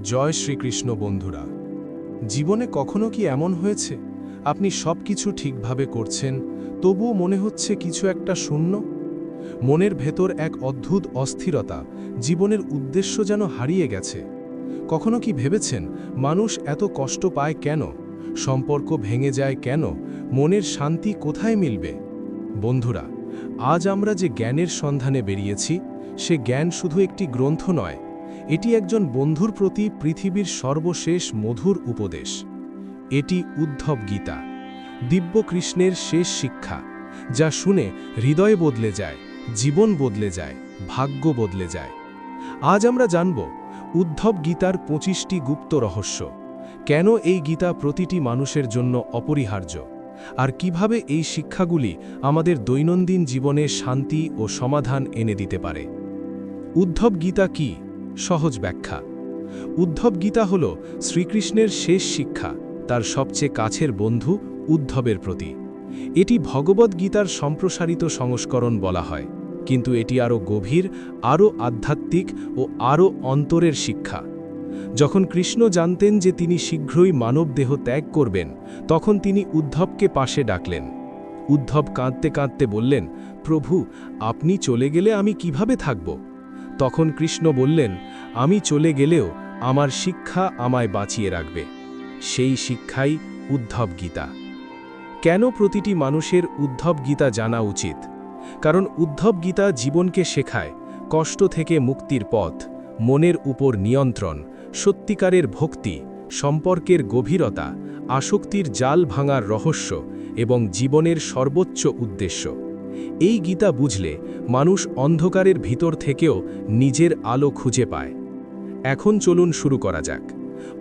জয় শ্রীকৃষ্ণ বন্ধুরা, জীবনে কখনো কি এমন হয়েছে? আপনি সব কিছু ঠিকভাবে করছেন, তবুও মনে হচ্ছে কিছু একটা শূন্য? মনের ভেতর এক অদ্ভুত অস্থিরতা জীবনের উদ্দেশ্য যেন হারিয়ে গেছে। কখনো কি ভেবেছেন, মানুষ এত কষ্ট পায় কেন? সম্পর্ক ভেঙে যায় কেন? মনের শান্তি কোথায় মিলবে? বন্ধুরা, আজ আমরা যে জ্ঞানের সন্ধানে বেরিয়েছি, সে জ্ঞান শুধু একটি গ্রন্থ নয় এটি একজন বন্ধুর প্রতি পৃথিবীর সর্বশেষ মধুর উপদেশ। এটি উদ্ধব গীতা, দিব্য কৃষ্ণের শেষ শিক্ষা, যা শুনে হৃদয় বদলে যায়, জীবন বদলে যায়, ভাগ্য বদলে যায়। আজ আমরা জানব উদ্ধব গীতার পঁচিশটি গুপ্ত রহস্য। কেন এই গীতা প্রতিটি মানুষের জন্য অপরিহার্য? আর কীভাবে এই শিক্ষাগুলি আমাদের দৈনন্দিন জীবনে শান্তি ও সমাধান এনে দিতে পারে? উদ্ধব গীতা কি? সহজ ব্যাখ্যা। উদ্ধব গীতা হল শ্রীকৃষ্ণের শেষ শিক্ষা, তার সবচেয়ে কাছের বন্ধু উদ্ধবের প্রতি। এটি ভগবদ্ গীতার সম্প্রসারিত সংস্করণ বলা হয়, কিন্তু এটি আরও গভীর, আরও আধ্যাত্মিক ও আরও অন্তরের শিক্ষা। যখন কৃষ্ণ জানতেন যে তিনি শীঘ্রই মানবদেহ ত্যাগ করবেন, তখন তিনি উদ্ধবকে পাশে ডাকলেন। উদ্ধব কাঁদতে কাঁদতে বললেন, প্রভু, আপনি চলে গেলে আমি কীভাবে থাকব? তখন কৃষ্ণ বললেন, আমি চলে গেলেও আমার শিক্ষা আমায় বাঁচিয়ে রাখবে। সেই শিক্ষাই উদ্ধব গীতা কেন প্রতিটি মানুষের উদ্ধব গীতা জানা উচিত? কারণ উদ্ধব গীতা জীবনকে শেখায়, কষ্ট থেকে মুক্তির পথ, মনের উপর নিয়ন্ত্রণ, সত্যিকারের ভক্তি, সম্পর্কের গভীরতা, আসক্তির জাল ভাঙার রহস্য এবং জীবনের সর্বোচ্চ উদ্দেশ্য। এই গীতা বুঝলে মানুষ অন্ধকারের ভিতর থেকেও নিজের আলো খুঁজে পায়। এখন চলুন শুরু করা যাক।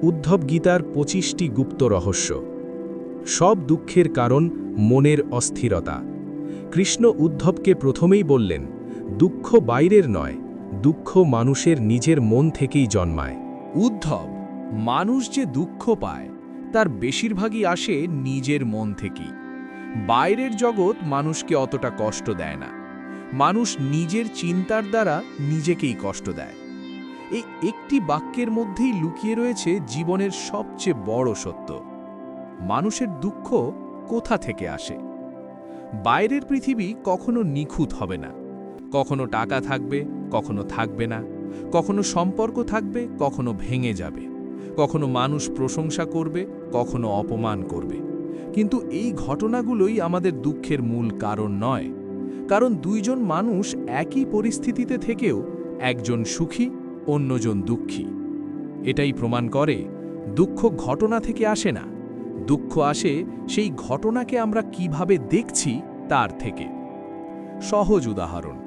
উদ্ধব গীতার পঁচিশটি গুপ্ত রহস্য। সব দুঃখের কারণ মনের অস্থিরতা। কৃষ্ণ উদ্ধবকে প্রথমেই বললেন, দুঃখ বাইরের নয়, দুঃখ মানুষের নিজের মন থেকেই জন্মায়। উদ্ধব, মানুষ যে দুঃখ পায়, তার বেশিরভাগই আসে নিজের মন থেকেই। বাইরের জগৎ মানুষকে অতটা কষ্ট দেয় না। মানুষ নিজের চিন্তার দ্বারা নিজেকেই কষ্ট দেয়। এই একটি বাক্যের মধ্যেই লুকিয়ে রয়েছে জীবনের সবচেয়ে বড় সত্য। মানুষের দুঃখ কোথা থেকে আসে? বাইরের পৃথিবী কখনো নিখুঁত হবে না। কখনো টাকা থাকবে, কখনো থাকবে না। কখনো সম্পর্ক থাকবে, কখনো ভেঙে যাবে। কখনো মানুষ প্রশংসা করবে, কখনো অপমান করবে। কিন্তু এই ঘটনাগুলোই আমাদের দুঃখের মূল কারণ নয়। কারণ দুইজন মানুষ একই পরিস্থিতিতে থেকেও একজন সুখী, অন্যজন দুঃখী। এটাই প্রমাণ করে দুঃখ ঘটনা থেকে আসে না। দুঃখ আসে সেই ঘটনাকে আমরা কীভাবে দেখছি তার থেকে। সহজ উদাহরণ,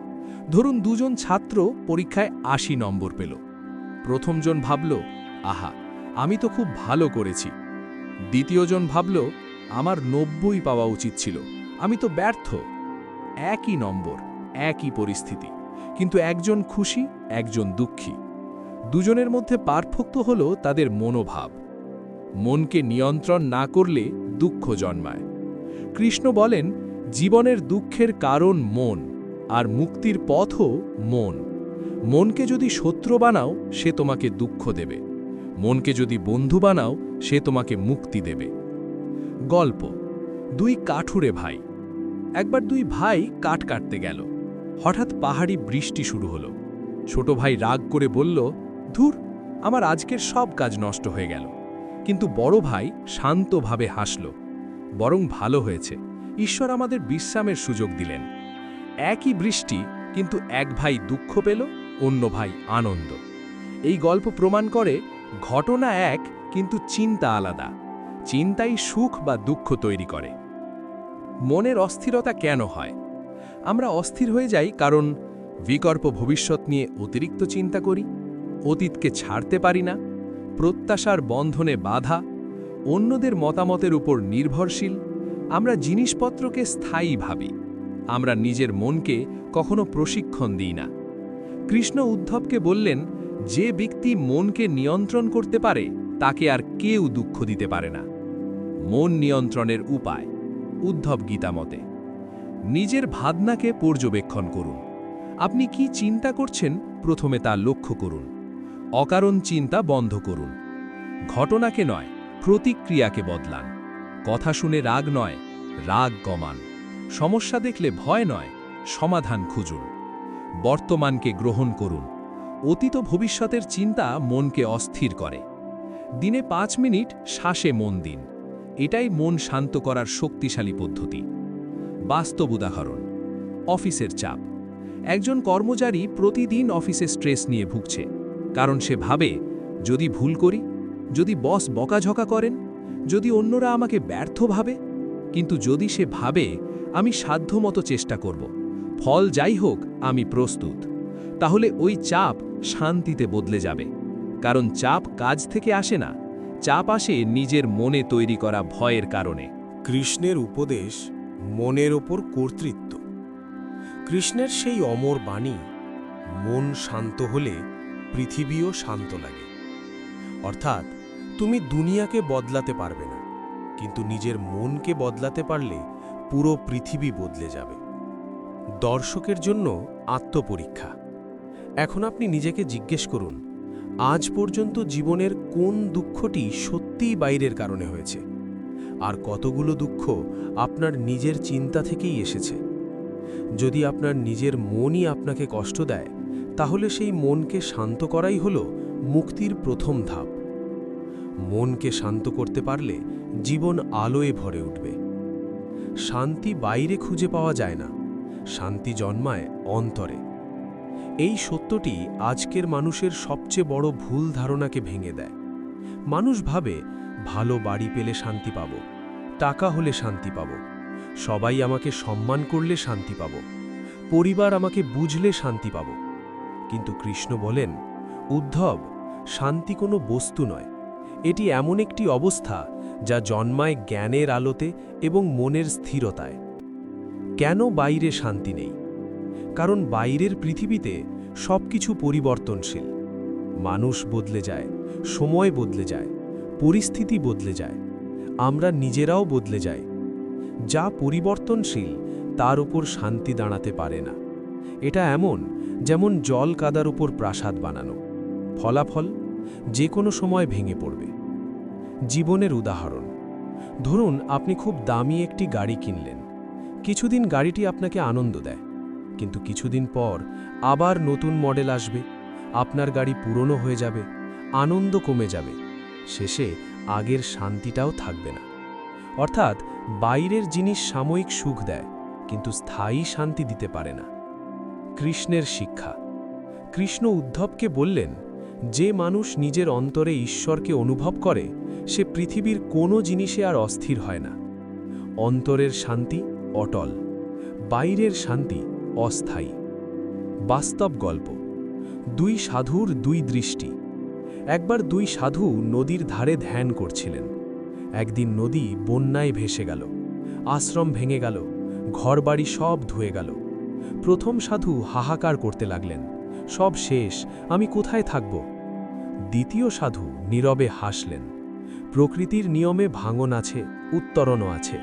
ধরুন দুজন ছাত্র পরীক্ষায় আশি নম্বর পেল। প্রথমজন ভাবল, আহা, আমি তো খুব ভালো করেছি। দ্বিতীয়জন ভাবল আমার নব্বই পাওয়া উচিত ছিল। আমি তো ব্যর্থ। একই নম্বর, একই পরিস্থিতি। কিন্তু একজন খুশি, একজন দুঃখী। দুজনের মধ্যে পার্থক্য হল তাদের মনোভাব। মনকে নিয়ন্ত্রণ না করলে দুঃখ জন্মায়। কৃষ্ণ বলেন, জীবনের দুঃখের কারণ মন, আর মুক্তির পথও মন। মনকে যদি শত্রু বানাও, সে তোমাকে দুঃখ দেবে। মনকে যদি বন্ধু বানাও, সে তোমাকে মুক্তি দেবে। গল্প। দুই কাঠুরে ভাই। একবার দুই ভাই কাঠ কাটতে গেল। হঠাৎ পাহাড়ি বৃষ্টি শুরু হলো। ছোট ভাই রাগ করে বলল, ধুর, আমার আজকের সব কাজ নষ্ট হয়ে গেল। কিন্তু বড় ভাই শান্তভাবে হাসল, বরং ভালো হয়েছে। ঈশ্বর আমাদের বিশ্রামের সুযোগ দিলেন। একই বৃষ্টি, কিন্তু এক ভাই দুঃখ পেল, অন্য ভাই আনন্দ। এই গল্প প্রমাণ করে, ঘটনা এক, কিন্তু চিন্তা আলাদা। চিন্তাই সুখ বা দুঃখ তৈরি করে। মনের অস্থিরতা কেন হয়? আমরা অস্থির হয়ে যাই কারণ বিকল্প ভবিষ্যৎ নিয়ে অতিরিক্ত চিন্তা করি, অতীতকে ছাড়তে পারি না, প্রত্যাশার বন্ধনে বাধা, অন্যদের মতামতের উপর নির্ভরশীল, আমরা জিনিসপত্রকে স্থায়ী ভাবি, আমরা নিজের মনকে কখনো প্রশিক্ষণ দিই না। কৃষ্ণ উদ্ধবকে বললেন, যে ব্যক্তি মনকে নিয়ন্ত্রণ করতে পারে, তাকে আর কেউ দুঃখ দিতে পারে না। মন নিয়ন্ত্রণের উপায়। উদ্ধব গীতা মতে, নিজের ভাবনাকে পর্যবেক্ষণ করুন। আপনি কি চিন্তা করছেন? প্রথমে তা লক্ষ্য করুন। অকারণ চিন্তা বন্ধ করুন। ঘটনাকে নয়, প্রতিক্রিয়াকে বদলান। কথা শুনে রাগ নয়, রাগ কমান। সমস্যা দেখলে ভয় নয়, সমাধান খুঁজুন। বর্তমানকে গ্রহণ করুন। অতীত ভবিষ্যতের চিন্তা মনকে অস্থির করে। দিনে পাঁচ মিনিট, শ্বাসে মন দিন। এটাই মন শান্ত করার শক্তিশালী পদ্ধতি। বাস্তব উদাহরণ, অফিসের চাপ। একজন কর্মচারী প্রতিদিন অফিসে স্ট্রেস নিয়ে ভুগছে, কারণ সে ভাবে, যদি ভুল করি, যদি বস বকাঝকা করেন, যদি অন্যরা আমাকে ব্যর্থ ভাবে, কিন্তু যদি সে ভাবে, আমি সাধ্যমতো চেষ্টা করব, ফল যাই হোক, আমি প্রস্তুত। তাহলে ওই চাপ শান্তিতে বদলে যাবে, কারণ চাপ কাজ থেকে আসে না। চাপ আসে নিজের মনে তৈরি করা ভয়ের কারণে। কৃষ্ণের উপদেশ মনের ওপর কর্তৃত্ব। কৃষ্ণের সেই অমর বাণী, মন শান্ত হলে পৃথিবীও শান্ত লাগে। অর্থাৎ তুমি দুনিয়াকে বদলাতে পারবে না, কিন্তু নিজের মনকে বদলাতে পারলে পুরো পৃথিবী বদলে যাবে। দর্শকের জন্য আত্মপরীক্ষা। এখন আপনি নিজেকে জিজ্ঞেস করুন আজ পর্যন্ত জীবনের কোন দুঃখটি সত্যিই বাইরের কারণে হয়েছে? আর কতগুলো দুঃখ আপনার নিজের চিন্তা থেকেই এসেছে? যদি আপনার নিজের মনই আপনাকে কষ্ট দেয়, তাহলে সেই মনকে শান্ত করাই হল মুক্তির প্রথম ধাপ। মনকে শান্ত করতে পারলে জীবন আলোয় ভরে উঠবে। শান্তি বাইরে খুঁজে পাওয়া যায় না। শান্তি জন্মায় অন্তরে। এই সত্যটি আজকের মানুষের সবচেয়ে বড় ভুল ধারণাকে ভেঙে দেয়। মানুষ ভাবে, ভালো বাড়ি পেলে শান্তি পাব, টাকা হলে শান্তি পাব, সবাই আমাকে সম্মান করলে শান্তি পাব, পরিবার আমাকে বুঝলে শান্তি পাব। কিন্তু কৃষ্ণ বলেন, উদ্ধব, শান্তি কোনো বস্তু নয়। এটি এমন একটি অবস্থা যা জন্মায় জ্ঞানের আলোতে এবং মনের স্থিরতায়। কেন বাইরে শান্তি নেই? কারণ বাইরের পৃথিবীতে সবকিছু পরিবর্তনশীল। মানুষ বদলে যায়, সময় বদলে যায়, পরিস্থিতি বদলে যায়, আমরা নিজেরাও বদলে যাই। যা পরিবর্তনশীল, তার উপর শান্তি দাঁড়াতে পারে না। এটা এমন যেমন জল কাদার উপর প্রাসাদ বানানো। ফলাফল যে কোনো সময় ভেঙে পড়বে। জীবনের উদাহরণ। ধরুন, আপনি খুব দামি একটি গাড়ি কিনলেন। কিছুদিন গাড়িটি আপনাকে আনন্দ দেয়। কিন্তু কিছুদিন পর আবার নতুন মডেল আসবে। আপনার গাড়ি পুরনো হয়ে যাবে, আনন্দ কমে যাবে। শেষে আগের শান্তিটাও থাকবে না। অর্থাৎ বাইরের জিনিস সাময়িক সুখ দেয়, কিন্তু স্থায়ী শান্তি দিতে পারে না। কৃষ্ণের শিক্ষা। কৃষ্ণ উদ্ধবকে বললেন, যে মানুষ নিজের অন্তরে ঈশ্বরকে অনুভব করে, সে পৃথিবীর কোনো জিনিসে আর অস্থির হয় না। অন্তরের শান্তি অটল, বাইরের শান্তি অস্থায়ী। বাস্তব গল্প। দুই সাধুর দুই দৃষ্টি। একবার দুই সাধু নদীর ধারে ধ্যান করছিলেন। একদিন নদী বন্যায় ভেসে গেল। আশ্রম ভেঙে গেল। ঘরবাড়ি সব ধুয়ে গেল। প্রথম সাধু হাহাকার করতে লাগলেন। সব শেষ, আমি কোথায় থাকব? দ্বিতীয় সাধু নীরবে হাসলেন। প্রকৃতির নিয়মে ভাঙন আছে, উত্তরণও আছে।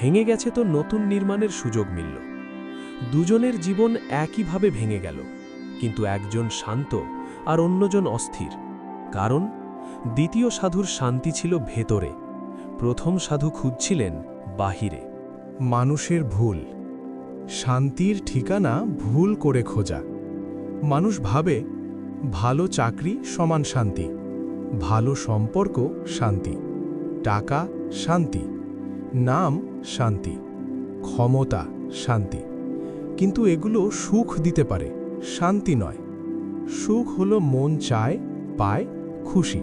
ভেঙে গেছে তো নতুন নির্মাণের সুযোগ মিলল। দুজনের জীবন একইভাবে ভেঙে গেল, কিন্তু একজন শান্ত আর অন্যজন অস্থির। কারণ, দ্বিতীয় সাধুর শান্তি ছিল ভেতরে, প্রথম সাধু খুঁজছিলেন বাহিরে। মানুষের ভুল, শান্তির ঠিকানা ভুল করে খোঁজা। মানুষ ভাবে, ভালো চাকরি সমান শান্তি, ভালো সম্পর্ক শান্তি, টাকা শান্তি, নাম শান্তি, ক্ষমতা শান্তি। কিন্তু এগুলো সুখ দিতে পারে, শান্তি নয়। সুখ হলো মন চায়, পায়, খুশি।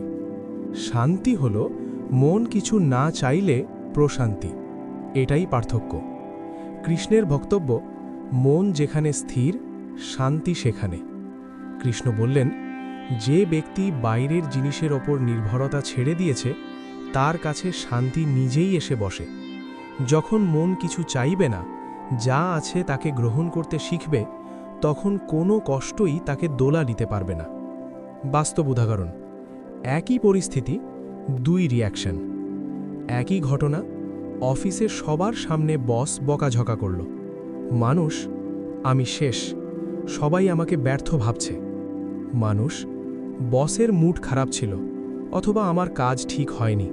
শান্তি হলো মন কিছু না চাইলে প্রশান্তি। এটাই পার্থক্য। কৃষ্ণের বক্তব্য, মন যেখানে স্থির, শান্তি সেখানে। কৃষ্ণ বললেন, যে ব্যক্তি বাইরের জিনিসের ওপর নির্ভরতা ছেড়ে দিয়েছে, তার কাছে শান্তি নিজেই এসে বসে। যখন মন কিছু চাইবে না যা আছে তাকে গ্রহণ করতে শিখবে, তখন কোনো কষ্টই তাকে দোলা দিতে পারবে না। বাস্তব উদাহরণ, একই পরিস্থিতি, দুই রিয়াকশন একই ঘটনা অফিসে সবার সামনে বস বকাঝকা করল। মানুষ, আমি শেষ। সবাই আমাকে ব্যর্থ ভাবছে। মানুষ, বসের মুড খারাপ ছিল, অথবা আমার কাজ ঠিক হয়নি,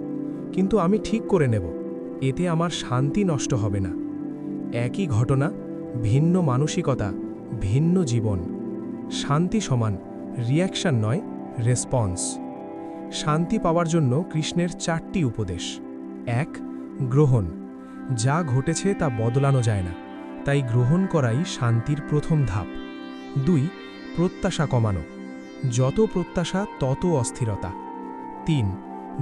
কিন্তু আমি ঠিক করে নেব। এতে আমার শান্তি নষ্ট হবে না। একই ঘটনা, ভিন্ন মানসিকতা, ভিন্ন জীবন। শান্তি সমান রিয়াকশন নয় রেসপন্স শান্তি পাওয়ার জন্য কৃষ্ণের চারটি উপদেশ। এক, গ্রহণ। যা ঘটেছে তা বদলানো যায় না, তাই গ্রহণ করাই শান্তির প্রথম ধাপ। দুই, প্রত্যাশা কমানো। যত প্রত্যাশা, তত অস্থিরতা। তিন,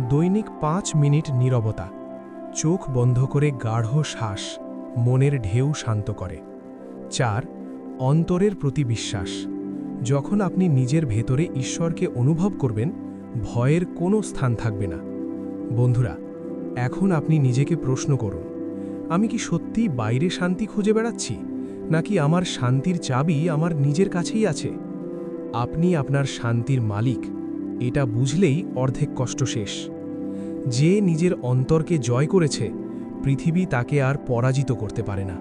দৈনিক পাঁচ মিনিট নীরবতা। চোখ বন্ধ করে গাঢ় শ্বাস। মনের ঢেউ শান্ত করে। চার, অন্তরের প্রতি বিশ্বাস। যখন আপনি নিজের ভেতরে ঈশ্বরকে অনুভব করবেন, ভয়ের কোনো স্থান থাকবে না। বন্ধুরা, এখন আপনি নিজেকে প্রশ্ন করুন, আমি কি সত্যি বাইরে শান্তি খুঁজে বেড়াচ্ছি, নাকি আমার শান্তির চাবি আমার নিজের কাছেই আছে? আপনি আপনার শান্তির মালিক, এটা বুঝলেই অর্ধেক কষ্ট শেষ। যে নিজের অন্তরকে জয় করেছে পৃথিবী তাকে আর পরাজিত করতে পারে না।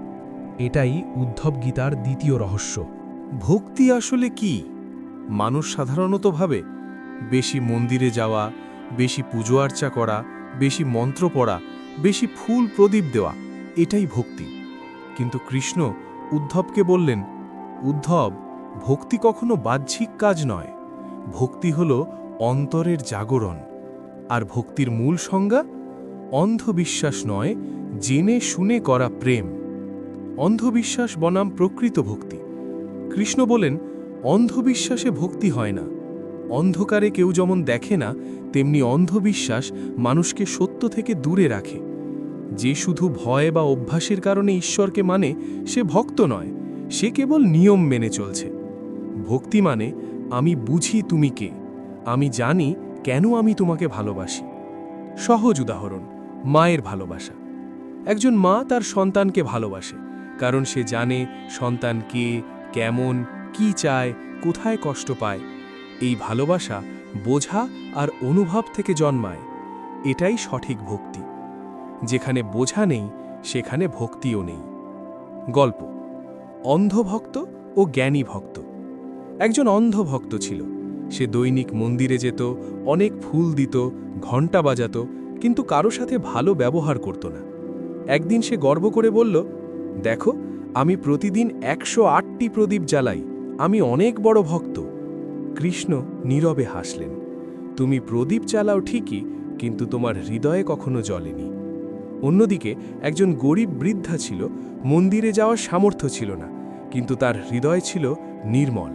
এটাই উদ্ধব গীতার দ্বিতীয় রহস্য। ভক্তি আসলে কি? মানুষ সাধারণত ভাবে, বেশি মন্দিরে যাওয়া, বেশি পুজো আর্চা করা, বেশি মন্ত্র পড়া, বেশি ফুল প্রদীপ দেওয়া, এটাই ভক্তি। কিন্তু কৃষ্ণ উদ্ধবকে বললেন, উদ্ধব, ভক্তি কখনো বাহ্যিক কাজ নয়। ভক্তি হল অন্তরের জাগরণ। আর ভক্তির মূল সংজ্ঞা অন্ধবিশ্বাস নয়, জেনে শুনে করা প্রেম। অন্ধবিশ্বাস বনাম প্রকৃত ভক্তি। কৃষ্ণ বলেন, অন্ধবিশ্বাসে ভক্তি হয় না। অন্ধকারে কেউ যেমন দেখে না, তেমনি অন্ধবিশ্বাস মানুষকে সত্য থেকে দূরে রাখে। যে শুধু ভয় বা অভ্যাসের কারণে ঈশ্বরকে মানে সে ভক্ত নয়, সে কেবল নিয়ম মেনে চলছে। ভক্তি মানে আমি বুঝি তুমি কে, আমি জানি কেন আমি তোমাকে ভালোবাসি। সহজ উদাহরণ মায়ের ভালোবাসা। একজন মা তার সন্তানকে ভালোবাসে, কারণ সে জানে সন্তান কে, কেমন, কি চায়, কোথায় কষ্ট পায়। এই ভালোবাসা বোঝা আর অনুভব থেকে জন্মায়। এটাই সঠিক ভক্তি। যেখানে বোঝা নেই, সেখানে ভক্তিও নেই। গল্প। অন্ধভক্ত ও জ্ঞানী ভক্ত। একজন অন্ধ ভক্ত ছিল। সে দৈনিক মন্দিরে যেত, অনেক ফুল দিত, ঘণ্টা বাজাত কিন্তু কারও সাথে ভালো ব্যবহার করত না। একদিন সে গর্ব করে বলল, দেখো, আমি প্রতিদিন একশো আটটি প্রদীপ জ্বালাই। আমি অনেক বড় ভক্ত। কৃষ্ণ নীরবে হাসলেন, তুমি প্রদীপ চালাও ঠিকই, কিন্তু তোমার হৃদয়ে কখনো জ্বলেনি। অন্যদিকে একজন গরিব বৃদ্ধা ছিল, মন্দিরে যাওয়ার সামর্থ্য ছিল না, কিন্তু তার হৃদয় ছিল নির্মল।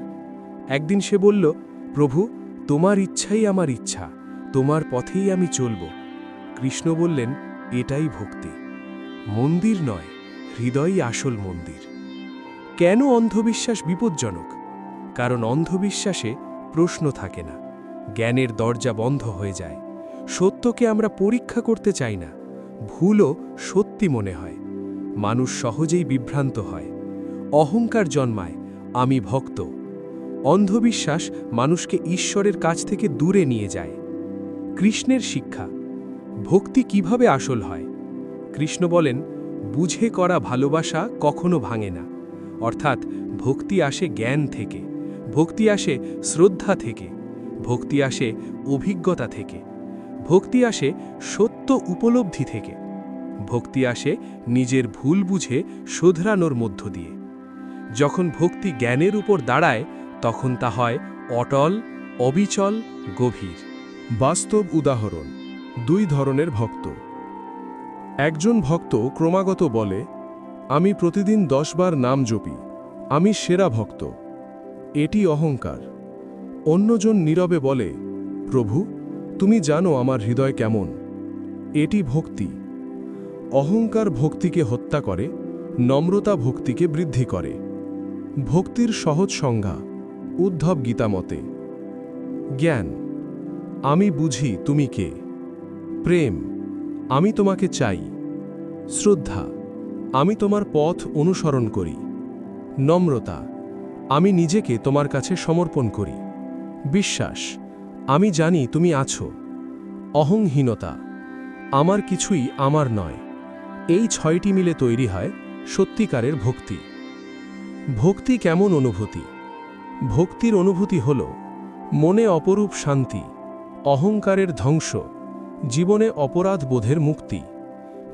একদিন সে বলল, প্রভু, তোমার ইচ্ছাই আমার ইচ্ছা, তোমার পথেই আমি চলব। কৃষ্ণ বললেন, এটাই ভক্তি। মন্দির নয়, হৃদয়ই আসল মন্দির। কেন অন্ধবিশ্বাস বিপজ্জনক? কারণ অন্ধবিশ্বাসে প্রশ্ন থাকে না, জ্ঞানের দরজা বন্ধ হয়ে যায়। সত্যকে আমরা পরীক্ষা করতে চাই না, ভুলও সত্যি মনে হয়। মানুষ সহজেই বিভ্রান্ত হয়। অহংকার জন্মায়, আমি ভক্ত। অন্ধবিশ্বাস মানুষকে ঈশ্বরের কাছ থেকে দূরে নিয়ে যায়। কৃষ্ণের শিক্ষা ভক্তি কীভাবে আসল হয়? কৃষ্ণ বলেন, বুঝে করা ভালোবাসা কখনো ভাঙে না। অর্থাৎ, ভক্তি আসে জ্ঞান থেকে, ভক্তি আসে শ্রদ্ধা থেকে, ভক্তি আসে অভিজ্ঞতা থেকে, ভক্তি আসে সত্য উপলব্ধি থেকে, ভক্তি আসে নিজের ভুল বুঝে শোধরানোর মধ্য দিয়ে। যখন ভক্তি জ্ঞানের উপর দাঁড়ায়, তখন তা হয় অটল, অবিচল, গভীর। বাস্তব উদাহরণ দুই ধরনের ভক্ত। একজন ভক্ত ক্রমাগত বলে, আমি প্রতিদিন দশবার নাম জপি, আমি সেরা ভক্ত। এটি অহংকার। অন্যজন নীরবে বলে, প্রভু, তুমি জানো আমার হৃদয় কেমন। এটি ভক্তি। অহংকার ভক্তিকে হত্যা করে, নম্রতা ভক্তিকে বৃদ্ধি করে। ভক্তির সহজ সংজ্ঞা, উদ্ধব গীতামতে জ্ঞান, আমি বুঝি তুমি কে? প্রেম, আমি তোমাকে চাই। শ্রদ্ধা, আমি তোমার পথ অনুসরণ করি। নম্রতা, আমি নিজেকে তোমার কাছে সমর্পণ করি। বিশ্বাস, আমি জানি তুমি আছো। অহংহীনতা, আমার কিছুই আমার নয়। এই ছয়টি মিলে তৈরি হয় সত্যিকারের ভক্তি। ভক্তি কেমন অনুভূতি? ভক্তির অনুভূতি হল মনে অপরূপ শান্তি, অহংকারের ধ্বংস। জীবনে অপরাধ বোধের মুক্তি,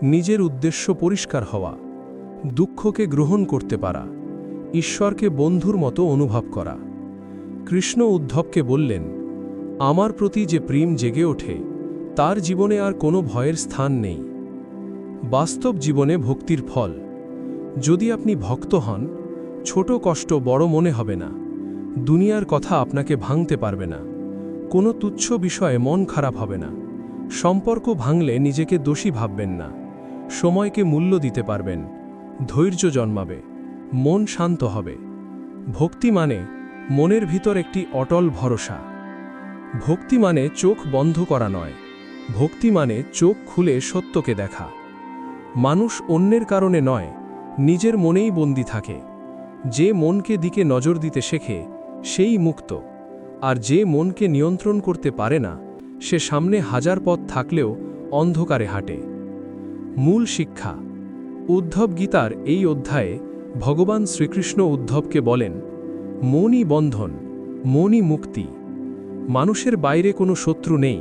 নিজের উদ্দেশ্য পরিষ্কার হওয়া, দুঃখকে গ্রহণ করতে পারা, ঈশ্বরকে বন্ধুর মতো অনুভব করা। কৃষ্ণ উদ্ধবকে বললেন, আমার প্রতি যে প্রেম জেগে ওঠে, তার জীবনে আর কোনো ভয়ের স্থান নেই। বাস্তব জীবনে ভক্তির ফল। যদি আপনি ভক্ত হন, ছোট কষ্ট বড় মনে হবে না। দুনিয়ার কথা আপনাকে ভাঙতে পারবে না। কোনো তুচ্ছ বিষয়ে মন খারাপ হবে না। সম্পর্ক ভাঙলে নিজেকে দোষী ভাববেন না। সময়কে মূল্য দিতে পারবেন। ধৈর্য জন্মাবে। মন শান্ত হবে। ভক্তি মানে মনের ভিতর একটি অটল ভরসা। ভক্তি মানে চোখ বন্ধ করা নয়। ভক্তি মানে চোখ খুলে সত্যকে দেখা। মানুষ অন্যের কারণে নয়, নিজের মনেই বন্দি থাকে। যে মনকে দিকে নজর দিতে শেখে, সেই মুক্ত। আর যে মনকে নিয়ন্ত্রণ করতে পারে না সে সামনে হাজার পথ থাকলেও অন্ধকারে হাঁটে। মূল শিক্ষা, উদ্ধব গীতার এই অধ্যায়ে ভগবান শ্রীকৃষ্ণ উদ্ধবকে বলেন মনই বন্ধন মনই মুক্তি। মানুষের বাইরে কোনো শত্রু নেই,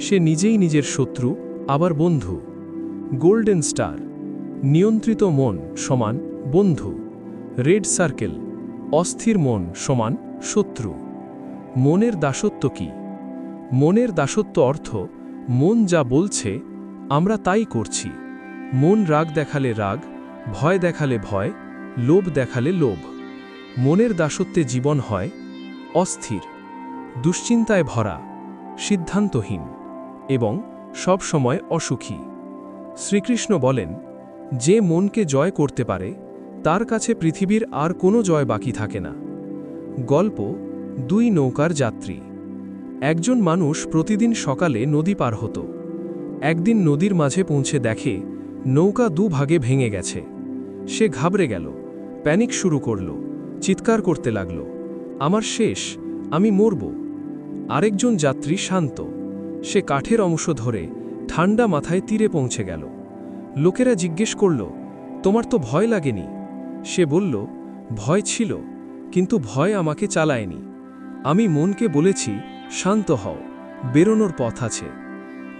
সে নিজেই নিজের শত্রু, আবার বন্ধু। গোল্ডেন স্টার, নিয়ন্ত্রিত মন সমান বন্ধু। রেড সার্কেল, অস্থির মন সমান শত্রু। মনের দাসত্ব কি? মনের দাসত্ব অর্থ, মন যা বলছে, আমরা তাই করছি। মন রাগ দেখালে রাগ, ভয় দেখালে ভয়, লোভ দেখালে লোভ। মনের দাসত্বে জীবন হয়, অস্থির, দুশ্চিন্তায় ভরা, সিদ্ধান্তহীন এবং সব সময় অসুখী। শ্রীকৃষ্ণ বলেন, যে মনকে জয় করতে পারে, তার কাছে পৃথিবীর আর কোনো জয় বাকি থাকে না। গল্প, দুই নৌকার যাত্রী। একজন মানুষ প্রতিদিন সকালে নদী পার হতো। একদিন নদীর মাঝে পৌঁছে দেখে, নৌকা দু ভাগে ভেঙে গেছে। সে ঘাবড়ে গেল, প্যানিক শুরু করল, চিৎকার করতে লাগল, আমার শেষ, আমি মরব। আরেকজন যাত্রী শান্ত, সে কাঠের অংশ ধরে ঠান্ডা মাথায় তীরে পৌঁছে গেল। লোকেরা জিজ্ঞেস করল, তোমার তো ভয় লাগেনি? সে বলল, ভয় ছিল, কিন্তু ভয় আমাকে চালায়নি। আমি মনকে বলেছি শান্ত হও, বেরোনোর পথ আছে।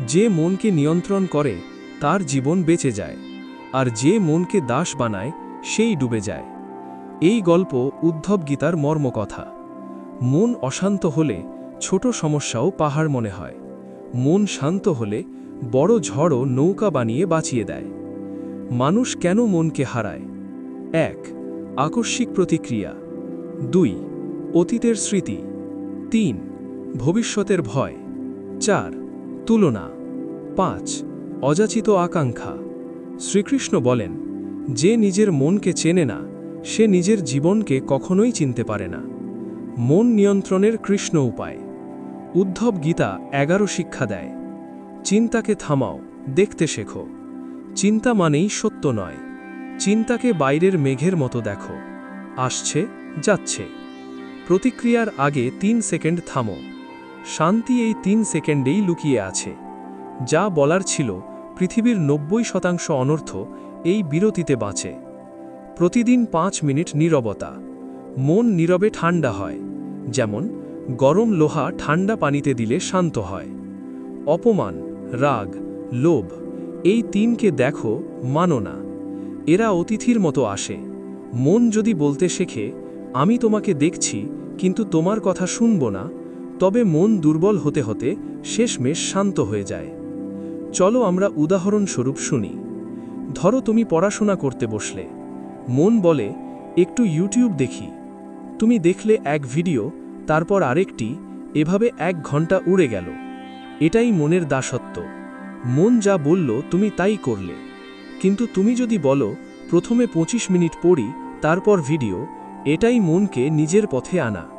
যে মনকে নিয়ন্ত্রণ করে, তার জীবন বেঁচে যায়, আর যে মনকে দাস বানায়, সেই ডুবে যায়। এই গল্প উদ্ধব গীতার মর্মকথা। মন অশান্ত হলে ছোট সমস্যাও পাহাড় মনে হয়। মন শান্ত হলে বড় ঝড়ও নৌকা বানিয়ে বাঁচিয়ে দেয়। মানুষ কেন মনকে হারায়? এক, আকস্মিক প্রতিক্রিয়া। দুই, অতীতের স্মৃতি। তিন ভবিষ্যতের ভয়। চার, তুলনা। পাঁচ, অযাচিত আকাঙ্ক্ষা। শ্রীকৃষ্ণ বলেন, যে নিজের মনকে চেনে না, সে নিজের জীবনকে কখনোই চিনতে পারে না। মন নিয়ন্ত্রণের কৃষ্ণ উপায়। উদ্ধব গীতা এগারো শিক্ষা দেয়, চিন্তাকে থামাও, দেখতে শেখো। চিন্তা মানেই সত্য নয়। চিন্তাকে বাইরের মেঘের মতো দেখো। আসছে, যাচ্ছে। প্রতিক্রিয়ার আগে তিন সেকেন্ড থামো। শান্তি এই তিন সেকেন্ডেই লুকিয়ে আছে। যা বলার ছিল, পৃথিবীর নব্বই শতাংশ অনর্থ এই বিরতিতে বাঁচে। প্রতিদিন পাঁচ মিনিট নীরবতা। মন নীরবে ঠান্ডা হয়। যেমন, গরম লোহা ঠান্ডা পানিতে দিলে শান্ত হয়। অপমান, রাগ, লোভ, এই তিনকে দেখো, মানো না। এরা অতিথির মতো আসে। মন যদি বলতে শেখে, আমি তোমাকে দেখছি, কিন্তু তোমার কথা শুনব না তবে মন দুর্বল হতে হতে শেষমেশ শান্ত হয়ে যায়। চলো আমরা উদাহরণস্বরূপ শুনি। ধরো তুমি পড়াশোনা করতে বসলে। মন বলে, একটু ইউটিউব দেখি। তুমি দেখলে এক ভিডিও, তারপর আরেকটি, এভাবে এক ঘণ্টা উড়ে গেল। এটাই মনের দাসত্ব। মন যা বলল, তুমি তাই করলে। কিন্তু তুমি যদি বলো, প্রথমে ২৫ মিনিট পড়ি, তারপর ভিডিও, এটাই মনকে নিজের পথে আনা।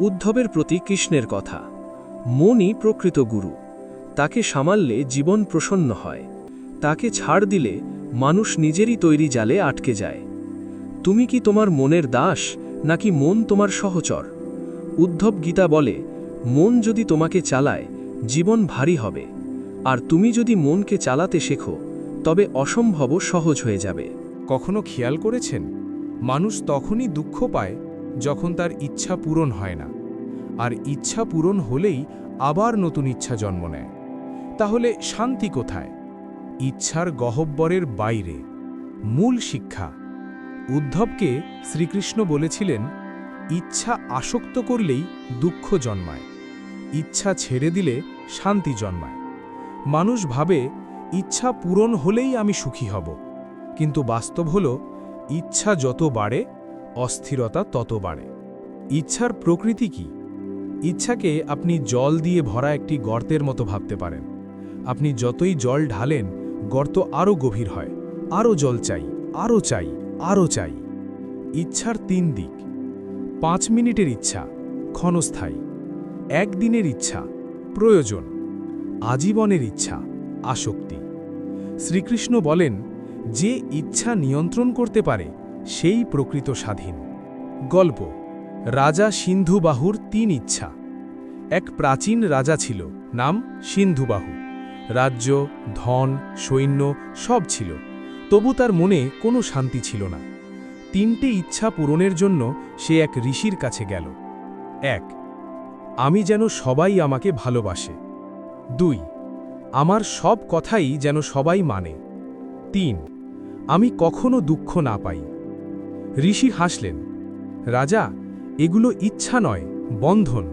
উদ্ধবের প্রতি কৃষ্ণের কথা। মনই প্রকৃত গুরু। তাকে সামাললে জীবন প্রসন্ন হয়। তাকে ছাড় দিলে মানুষ নিজেরই তৈরি জালে আটকে যায়। তুমি কি তোমার মনের দাস, নাকি মন তোমার সহচর? উদ্ধব গীতা বলে, মন যদি তোমাকে চালায়, জীবন ভারী হবে। আর তুমি যদি মনকে চালাতে শেখো, তবে অসম্ভবও সহজ হয়ে যাবে। কখনো খেয়াল করেছেন? মানুষ তখনই দুঃখ পায় যখন তার ইচ্ছা পূরণ হয় না। আর ইচ্ছা পূরণ হলেই আবার নতুন ইচ্ছা জন্ম নেয়। তাহলে শান্তি কোথায়? ইচ্ছার গহব্বরের বাইরে। মূল শিক্ষা। উদ্ধবকে শ্রীকৃষ্ণ বলেছিলেন, ইচ্ছা আসক্ত করলেই দুঃখ জন্মায়। ইচ্ছা ছেড়ে দিলে শান্তি জন্মায়। মানুষ ভাবে, ইচ্ছা পূরণ হলেই আমি সুখী হব। কিন্তু বাস্তব হল, ইচ্ছা যত বাড়ে অস্থিরতা তত বাড়ে। ইচ্ছার প্রকৃতি কি? ইচ্ছাকে আপনি জল দিয়ে ভরা একটি গর্তের মতো ভাবতে পারেন। আপনি যতই জল ঢালেন, গর্ত আরও গভীর হয়। আরও জল চাই, আরও চাই আরও চাই। ইচ্ছার তিন দিক। পাঁচ মিনিটের ইচ্ছা, ক্ষণস্থায়ী। একদিনের ইচ্ছা, প্রয়োজন। আজীবনের ইচ্ছা, আসক্তি। শ্রীকৃষ্ণ বলেন, যে ইচ্ছা নিয়ন্ত্রণ করতে পারে সেই প্রকৃত স্বাধীন। গল্প, রাজা সিন্ধুবাহুর তিন ইচ্ছা। এক প্রাচীন রাজা ছিল, নাম সিন্ধুবাহু। রাজ্য, ধন, সৈন্য সব ছিল, তবু তার মনে কোনো শান্তি ছিল না। তিনটে ইচ্ছা পূরণের জন্য সে এক ঋষির কাছে গেল। এক, আমি যেন সবাই আমাকে ভালোবাসে। দুই, আমার সব কথাই যেন সবাই মানে। তিন, আমি কখনো দুঃখ না পাই। ঋষি হাসলেন, রাজা, এগুলো ইচ্ছা নয়, বন্ধন।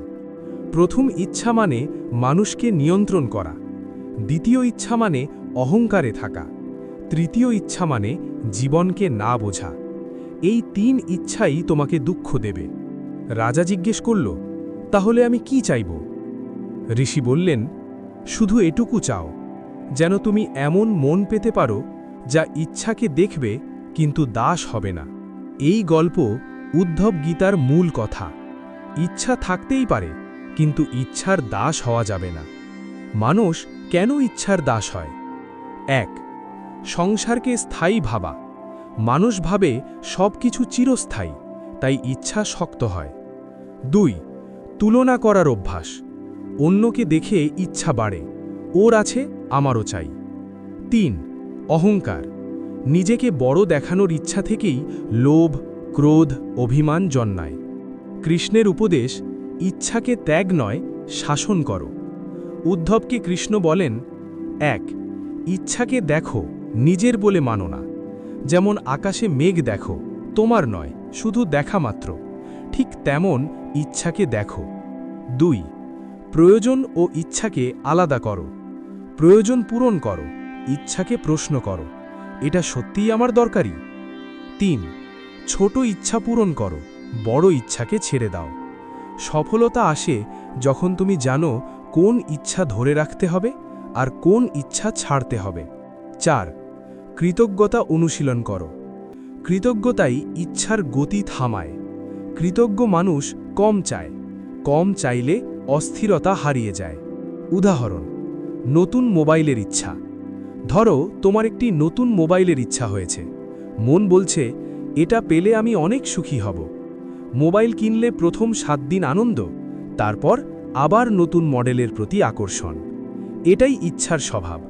প্রথম ইচ্ছা মানে মানুষকে নিয়ন্ত্রণ করা। দ্বিতীয় ইচ্ছা মানে অহংকারে থাকা। তৃতীয় ইচ্ছা মানে জীবনকে না বোঝা। এই তিন ইচ্ছাই তোমাকে দুঃখ দেবে। রাজা জিজ্ঞেস করল, তাহলে আমি কি চাইব? ঋষি বললেন, শুধু এটুকু চাও, যেন তুমি এমন মন পেতে পারো যা ইচ্ছাকে দেখবে কিন্তু দাস হবে না। এই গল্প উদ্ধব গীতার মূল কথা। ইচ্ছা থাকতেই পারে, কিন্তু ইচ্ছার দাস হওয়া যাবে না। মানুষ কেন ইচ্ছার দাস হয়? এক, সংসারকে স্থায়ী ভাবা। মানুষ ভাবে সব কিছু চিরস্থায়ী, তাই ইচ্ছা শক্ত হয়। দুই, তুলনা করার অভ্যাস। অন্যকে দেখে ইচ্ছা বাড়ে, ওর আছে, আমারও চাই। তিন, অহংকার। নিজেকে বড় দেখানোর ইচ্ছা থেকেই লোভ, ক্রোধ, অভিমান জন্মায়। কৃষ্ণের উপদেশ, ইচ্ছাকে ত্যাগ নয়, শাসন করো। উদ্ধবকে কৃষ্ণ বলেন, এক, ইচ্ছাকে দেখো, নিজের বলে মানো না। যেমন আকাশে মেঘ দেখো, তোমার নয়, শুধু দেখা মাত্র। ঠিক তেমন ইচ্ছাকে দেখো। দুই, প্রয়োজন ও ইচ্ছাকে আলাদা করো। প্রয়োজন পূরণ করো, ইচ্ছাকে প্রশ্ন করো। এটা সত্যিই আমার দরকারি। তিন, ছোট ইচ্ছা পূরণ করো, বড় ইচ্ছাকে ছেড়ে দাও। সফলতা আসে যখন তুমি জানো কোন ইচ্ছা ধরে রাখতে হবে আর কোন ইচ্ছা ছাড়তে হবে। চার, কৃতজ্ঞতা অনুশীলন করো। কৃতজ্ঞতাই ইচ্ছার গতি থামায়। কৃতজ্ঞ মানুষ কম চায়, কম চাইলে অস্থিরতা হারিয়ে যায়। উদাহরণ, নতুন মোবাইলের ইচ্ছা। ধরো, তোমার একটি নতুন মোবাইলের ইচ্ছা হয়েছে। মন বলছে, এটা পেলে আমি অনেক সুখী হব। মোবাইল কিনলে প্রথম সাত দিন আনন্দ, তারপর আবার নতুন মডেলের প্রতি আকর্ষণ। এটাই ইচ্ছার স্বভাব।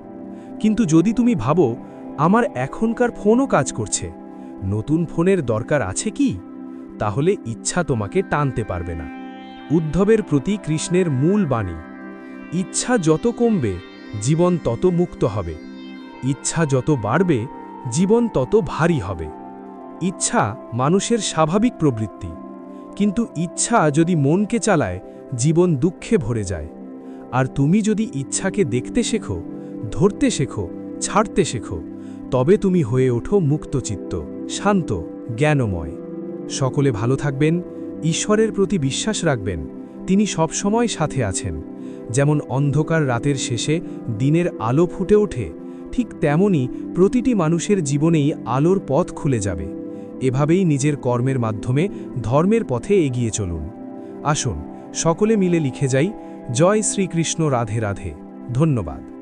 কিন্তু যদি তুমি ভাবো, আমার এখনকার ফোনও কাজ করছে, নতুন ফোনের দরকার আছে কি? তাহলে ইচ্ছা তোমাকে টানতে পারবে না। উদ্ধবের প্রতি কৃষ্ণের মূল বাণী, ইচ্ছা যত কমবে, জীবন তত মুক্ত হবে। ইচ্ছা যত বাড়বে, জীবন তত ভারী হবে। ইচ্ছা মানুষের স্বাভাবিক প্রবৃত্তি। কিন্তু ইচ্ছা যদি মনকে চালায়, জীবন দুঃখে ভরে যায়। আর তুমি যদি ইচ্ছাকে দেখতে শেখো, ধরতে শেখো, ছাড়তে শেখো, তবে তুমি হয়ে ওঠো মুক্তচিত্ত, শান্ত, জ্ঞানময়। সকলে ভালো থাকবেন, ঈশ্বরের প্রতি বিশ্বাস রাখবেন, তিনি সবসময় সাথে আছেন। যেমন অন্ধকার রাতের শেষে দিনের আলো ফুটে ওঠে ঠিক তেমনই প্রতিটি মানুষের জীবনেই আলোর পথ খুলে যাবে। এভাবেই নিজের কর্মের মাধ্যমে ধর্মের পথে এগিয়ে চলুন। আসুন, সকলে মিলে লিখে যাই, জয় শ্রীকৃষ্ণ রাধে রাধে। ধন্যবাদ।